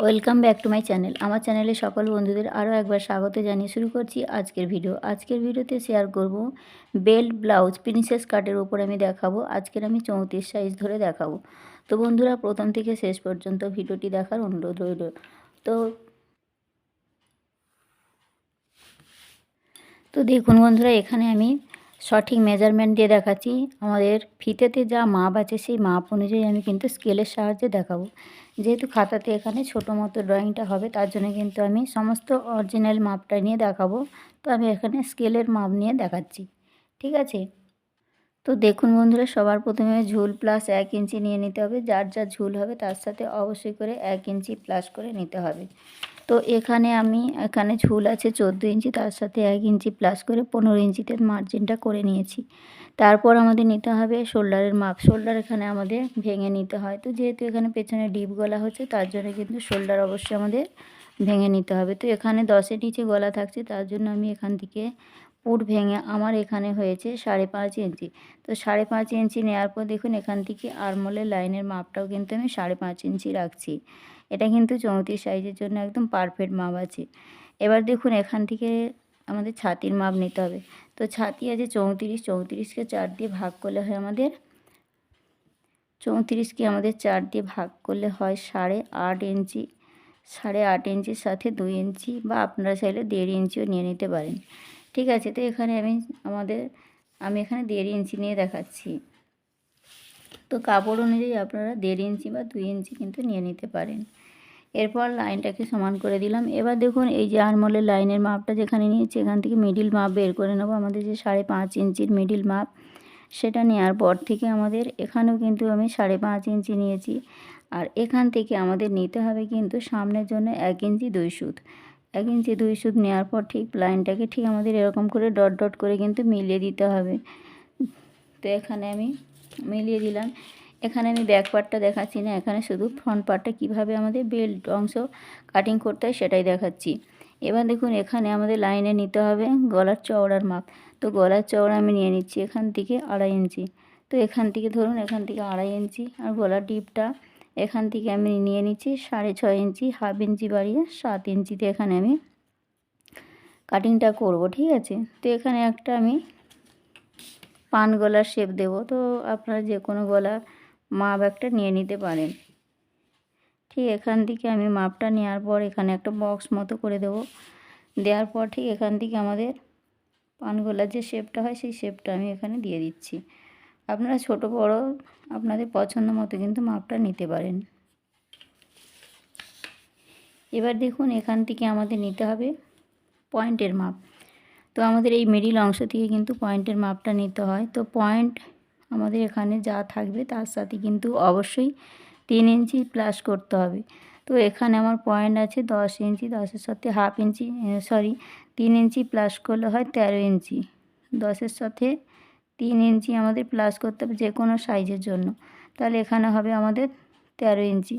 Welcome back to my channel. আমার চ্যানেলে সকল বন্ধুদের আরও একবার স্বাগত জানিয়ে শুরু করছি আজকের ভিডিও। আজকের ভিডিওতে শেয়ার করব বেল্ট ব্লাউজ প্রিন্সেস কাটের উপর আমি দেখাবো। আজকের আমি চৌত্রিশ সাইজ ধরে দেখাবো। তো বন্ধুরা, প্রথম থেকে শেষ পর্যন্ত ভিডিওটি দেখার অনুরোধ রইল। তো তো দেখুন বন্ধুরা, এখানে আমি সঠিক মেজারমেন্ট দিয়ে দেখাচ্ছি। আমাদের ফিতেতে যা মাপ আছে, সেই মাপ অনুযায়ী আমি কিন্তু স্কেলের সাহায্যে দেখাবো। যেহেতু খাতাতে এখানে ছোটো মতো ড্রয়িংটা হবে, তার জন্য কিন্তু আমি সমস্ত অরিজিনাল মাপটা নিয়ে দেখাবো। তো আমি এখানে স্কেলের মাপ নিয়ে দেখাচ্ছি। ঠিক আছে? তো দেখুন বন্ধুরা, সবার প্রথমে ঝুল প্লাস এক ইঞ্চি নিয়ে নিতে হবে। যার যা ঝুল হবে, তার সাথে অবশ্যই করে এক ইঞ্চি প্লাস করে নিতে হবে। তো এখানে আমি, এখানে ঝুল আছে চোদ্দ ইঞ্চি, তার সাথে এক ইঞ্চি প্লাস করে পনেরো ইঞ্চিতে মার্জিনটা করে নিয়েছি। তারপর আমাদের নিতে হবে শোল্ডারের মাপ শোল্ডার এখানে আমাদের ভেঙে নিতে হয়। তো যেহেতু এখানে পেছনে ডিপ গলা হচ্ছে, তার জন্য কিন্তু শোল্ডার অবশ্যই আমাদের ভেঙে নিতে হবে। তো এখানে দশের নিচে গলা থাকছে, তার জন্য আমি এখান থেকে পুট ভেঙে আমার এখানে হয়েছে সাড়ে পাঁচ ইঞ্চি। তো সাড়ে পাঁচ ইঞ্চি নেওয়ার পর দেখুন, এখান থেকে আরমোলের লাইনের মাপটাও কিন্তু আমি সাড়ে পাঁচ ইঞ্চি রাখছি। এটা কিন্তু চৌত্রিশ সাইজের জন্য একদম পারফেক্ট মাপ আছে। এবার দেখুন, এখান থেকে আমাদের ছাতির মাপ নিতে হবে। তো ছাতি আছে চৌত্রিশ, চৌত্রিশকে চার দিয়ে ভাগ করলে হয় আমাদের, চৌত্রিশকে আমাদের চার দিয়ে ভাগ করলে হয় সাড়ে আট ইঞ্চি। সাড়ে আট ইঞ্চির সাথে দুই ইঞ্চি বা আপনারা চাইলে দেড় ইঞ্চিও নিয়ে নিতে পারেন। ঠিক আছে, তো এখানে আমি আমাদের, আমি এখানে দেড় ইঞ্চি নিয়ে দেখাচ্ছি। তো কাপড় অনুযায়ী আপনারা দেড় ইঞ্চি বা দুই ইঞ্চি কিন্তু নিয়ে নিতে পারেন। এরপর লাইনটাকে সমান করে দিলাম। এবার দেখুন, এই যে আরমোলের লাইনের মাপটা যেখানে নিয়েছি, এখান থেকে মিডিল মাপ বের করে নেব। আমাদের যে সাড়ে পাঁচ ইঞ্চির মিডিল মাপ, সেটা নেওয়ার পর থেকে আমাদের এখানেও কিন্তু আমি সাড়ে পাঁচ ইঞ্চি নিয়েছি। আর এখান থেকে আমাদের নিতে হবে কিন্তু সামনের জন্য এক ইঞ্চি দুই সুত। এক ইঞ্চি, দুই সুদ নেওয়ার পর ঠিক লাইনটাকে ঠিক আমাদের এরকম করে ডট ডট করে কিন্তু মিলিয়ে দিতে হবে। তো এখানে আমি মিলিয়ে দিলাম। এখানে আমি ব্যাক পার্টটা দেখাচ্ছি না। এখানে শুধু ফ্রন্ট পার্টটা কীভাবে আমাদের বেল্ট অংশ কাটিং করতে হয় সেটাই দেখাচ্ছি। এবার দেখুন, এখানে আমাদের লাইনে নিতে হবে গলার চওড়ার মাপ। তো গলার চওড়া আমি নিয়ে নিচ্ছি এখান থেকে আড়াই ইঞ্চি। তো এখান থেকে ধরুন, এখান থেকে আড়াই ইঞ্চি আর গলার ডিপটা এখান থেকে আমি নিয়ে নিচ্ছি সাড়ে ছয় ইঞ্চি, হাফ ইঞ্চি বাড়িয়ে সাত ইঞ্চিতে এখানে আমি কাটিংটা করব, ঠিক আছে? তো এখানে একটা আমি পান গলার শেপ দেব। তো আপনারা যে কোনো গলা মাপ একটা নিয়ে নিতে পারেন। ঠিক এখান থেকে আমি মাপটা নেওয়ার পর এখানে একটা বক্স মতো করে দেব। দেওয়ার পর ঠিক এখান থেকে আমাদের পানগোলার যে শেপটা হয়, সেই শেপটা আমি এখানে দিয়ে দিচ্ছি। আপনারা ছোট, বড় আপনাদের পছন্দ মতো কিন্তু মাপটা নিতে পারেন। এবার দেখুন এখান থেকে আমাদের নিতে হবে পয়েন্টের মাপ। তো আমাদের এই মিডিল অংশ থেকে কিন্তু পয়েন্টের মাপটা নিতে হয়। তো পয়েন্ট আমাদের এখানে যা থাকবে তার সাথে কিন্তু অবশ্যই তিন ইঞ্চি প্লাস করতে হবে। তো এখানে আমার পয়েন্ট আছে দশ ইঞ্চি, দশের সাথে হাফ ইঞ্চি সরি তিন ইঞ্চি প্লাস করলে হয় তেরো ইঞ্চি। দশের সাথে তিন ইঞ্চি আমাদের প্লাস করতে হবে যে কোনো সাইজের জন্য। তাহলে এখানে হবে আমাদের তেরো ইঞ্চি।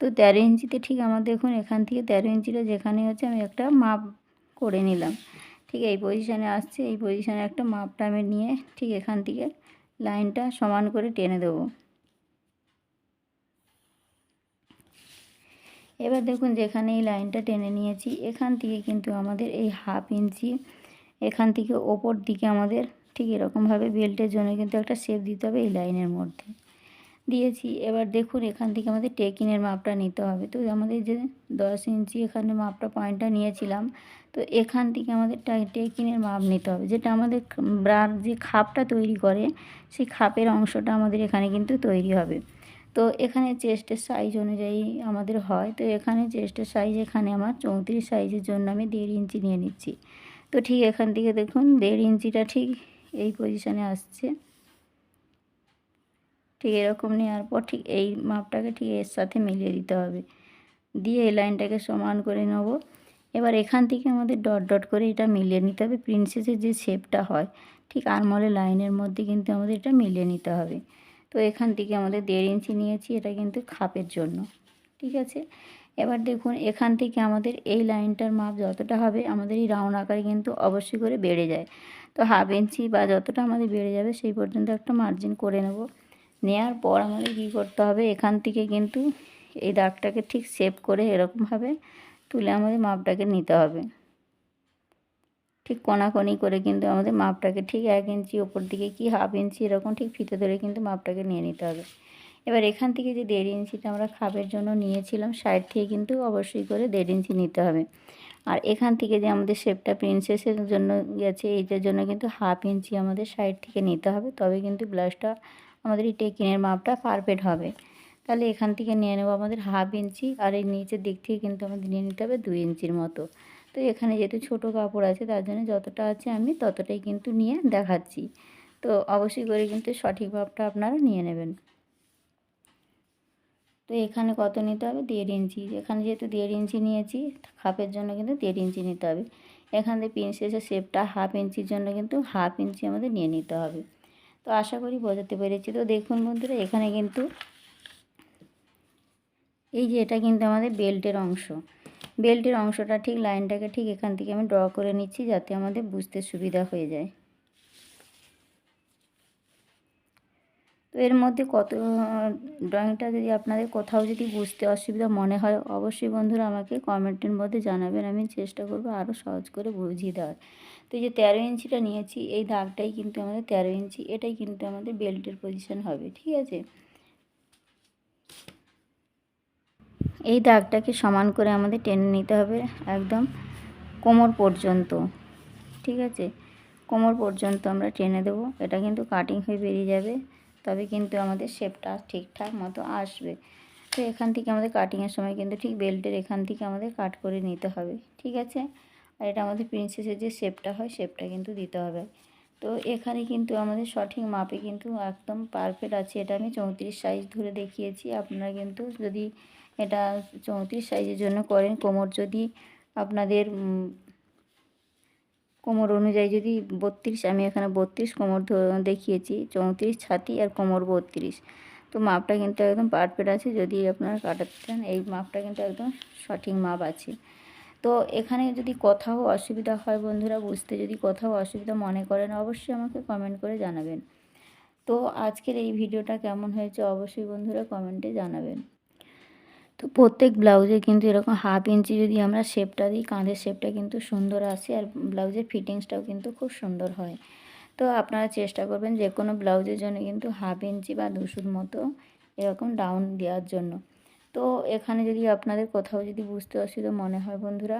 তো তেরো ইঞ্চিতে ঠিক আমার দেখুন, এখান থেকে তেরো ইঞ্চিটা যেখানে হচ্ছে আমি একটা মাপ করে নিলাম। ঠিক এই পজিশানে আসছে, এই পজিশানে একটা মাপটা আমি নিয়ে ঠিক এখান থেকে লাইনটা সমান করে টেনে দেবো। এবার দেখুন যেখানে এই লাইনটা টেনে নিয়েছি, এখান থেকে কিন্তু আমাদের এই হাফ ইঞ্চি, এখান থেকে ওপর দিকে আমাদের ঠিক এরকমভাবে বেল্টের জন্য কিন্তু একটা শেপ দিতে হবে এই লাইনের মধ্যে। দিয়েছি। এবার দেখুন, এখান থেকে আমাদের টেকিনের মাপটা নিতে হবে। তো আমাদের যে দশ ইঞ্চি এখানে মাপটা পয়েন্টটা নিয়েছিলাম, তো এখান থেকে আমাদের টেকিনের মাপ নিতে হবে। যেটা আমাদের ব্রার যে খাপটা তৈরি করে, সেই খাপের অংশটা আমাদের এখানে কিন্তু তৈরি হবে। তো এখানে চেস্টের সাইজ অনুযায়ী আমাদের হয়। তো এখানে চেস্টের সাইজ এখানে আমার চৌত্রিশ সাইজের জন্য আমি দেড় ইঞ্চি নিয়ে নিচ্ছি। তো ঠিক এখান থেকে দেখুন, দেড় ইঞ্চিটা ঠিক এই পজিশানে আসছে। ঠিক এরকম নেওয়ার পর ঠিক এই মাপটাকে ঠিক এর সাথে মিলিয়ে দিতে হবে। দিয়ে এই লাইনটাকে সমান করে নেব। এবার এখান থেকে আমাদের ডট ডট করে এটা মিলিয়ে নিতে হবে। প্রিন্সেসের যে শেপটা হয়, ঠিক আরমলের লাইনের মধ্যে কিন্তু আমাদের এটা মিলিয়ে নিতে হবে। তো এখান থেকে আমাদের দেড় ইঞ্চি নিয়েছি, এটা কিন্তু খাপের জন্য। ঠিক আছে? এবার দেখুন, এখান থেকে আমাদের এই লাইনটার মাপ যতটা হবে, আমাদের এই রাউন্ড আকারে কিন্তু অবশ্যই করে বেড়ে যায়। তো হাফ ইঞ্চি বা যতটা আমাদের বেড়ে যাবে সেই পর্যন্ত একটা মার্জিন করে নেব। নেওয়ার পর আমাদের কী করতে হবে? এখান থেকে কিন্তু এই দাগটাকে ঠিক সেভ করে এরকমভাবে তুলে আমাদের মাপটাকে নিতে হবে। ঠিক কোনাকোনি করে কিন্তু আমাদের মাপটাকে ঠিক এক ইঞ্চি ওপর দিকে কি হাফ ইঞ্চি এরকম ঠিক ফিতে ধরে কিন্তু মাপটাকে নিয়ে নিতে হবে। এবার এখান থেকে যে দেড় ইঞ্চিটা আমরা খাপের জন্য নিয়েছিলাম সাইড থেকে কিন্তু অবশ্যই করে দেড় ইঞ্চি নিতে হবে। আর এখান থেকে যে আমাদের শেপটা প্রিন্সেসের জন্য গেছে, এইটার জন্য কিন্তু হাফ ইঞ্চি আমাদের সাইড থেকে নিতে হবে। তবে কিন্তু ব্লাউজটা আমাদের এই টেকিনের মাপটা পারফেক্ট হবে। তাহলে এখান থেকে নিয়ে নেব আমাদের হাফ ইঞ্চি আর এই নিচের দিক থেকে কিন্তু আমাদের নিয়ে নিতে হবে দুই ইঞ্চির মতো। তো এখানে যেহেতু ছোটো কাপড় আছে, তার জন্য যতটা আছে আমি ততটাই কিন্তু নিয়ে দেখাচ্ছি। তো অবশ্যই করে কিন্তু সঠিক মাপটা আপনারা নিয়ে নেবেন। তো এখানে কত নিতে হবে? দেড় ইঞ্চি। এখানে যেহেতু দেড় ইঞ্চি নিয়েছি হাফের জন্য কিন্তু দেড় ইঞ্চি নিতে হবে। এখান থেকে প্রিন্সেসের শেপটা হাফ ইঞ্চির জন্য কিন্তু হাফ ইঞ্চি আমাদের নিয়ে নিতে হবে। তো আশা করি বোঝাতে পেরেছি। তো দেখুন বন্ধুরা, এখানে কিন্তু এই যে এটা কিন্তু আমাদের বেল্টের অংশ। বেল্টের অংশটা ঠিক লাইনটাকে ঠিক এখান থেকে আমি ড্র করে নিচ্ছি যাতে আমাদের বুঝতে সুবিধা হয়ে যায়। তো এর মধ্যে কত ড্রয়িংটা যদি আপনাদের কোথাও যদি বুঝতে অসুবিধা মনে হয়, অবশ্যই বন্ধুরা আমাকে কমেন্টের মধ্যে জানাবেন। আমি চেষ্টা করব আরও সহজ করে বুঝিয়ে দেওয়ার। তো যে তেরো ইঞ্চিটা নিয়েছি, এই দাগটাই কিন্তু আমাদের তেরো ইঞ্চি, এটাই কিন্তু আমাদের বেল্টের পজিশন হবে, ঠিক আছে? এই দাগটাকে সমান করে আমাদের টেনে নিতে হবে একদম কোমর পর্যন্ত, ঠিক আছে? কোমর পর্যন্ত আমরা টেনে দেবো, এটা কিন্তু কাটিং হয়ে বেরিয়ে যাবে। তবে কিন্তু আমাদের শেপটা ঠিকঠাক মতো আসবে। তো এখান থেকে আমাদের কাটিংয়ের সময় কিন্তু ঠিক বেল্টের এখান থেকে আমাদের কাট করে নিতে হবে, ঠিক আছে? আর এটা আমাদের প্রিন্সেসের যে শেপটা হয় শেপটা কিন্তু দিতে হবে। তো এখানে কিন্তু আমাদের সঠিক মাপে কিন্তু একদম পারফেক্ট আছে। এটা আমি চৌত্রিশ সাইজ ধরে দেখিয়েছি। আপনারা কিন্তু যদি এটা চৌত্রিশ সাইজের জন্য করেন, কোমর যদি আপনাদের কোমর অনুযায়ী যদি বত্রিশ, আমি এখানে বত্রিশ কোমর দেখিয়েছি, চৌত্রিশ, ছাতি আর কোমর বত্রিশ। তো মাপটা কিন্তু একদম পারফেক্ট আছে, যদি আপনারা কাটাতে চান এই মাপটা কিন্তু একদম সঠিক মাপ আছে। তো এখানে যদি কোথাও অসুবিধা হয় বন্ধুরা, বুঝতে যদি কোথাও অসুবিধা মনে করেন, অবশ্যই আমাকে কমেন্ট করে জানাবেন। তো আজকের এই ভিডিওটা কেমন হয়েছে, অবশ্যই বন্ধুরা কমেন্টে জানাবেন। তো প্রত্যেক ব্লাউজে কিন্তু এরকম হাফ ইঞ্চি যদি আমরা শেপটা দিই, কাঁধের শেপটা কিন্তু সুন্দর আসে আর ব্লাউজের ফিটিংসটাও কিন্তু খুব সুন্দর হয়। তো আপনারা চেষ্টা করবেন যে কোনো ব্লাউজের জন্য কিন্তু হাফ ইঞ্চি বা দুশোর মতো এরকম ডাউন দেওয়ার জন্য। তো এখানে যদি আপনাদের কোথাও যদি বুঝতে অসুবিধা মনে হয় বন্ধুরা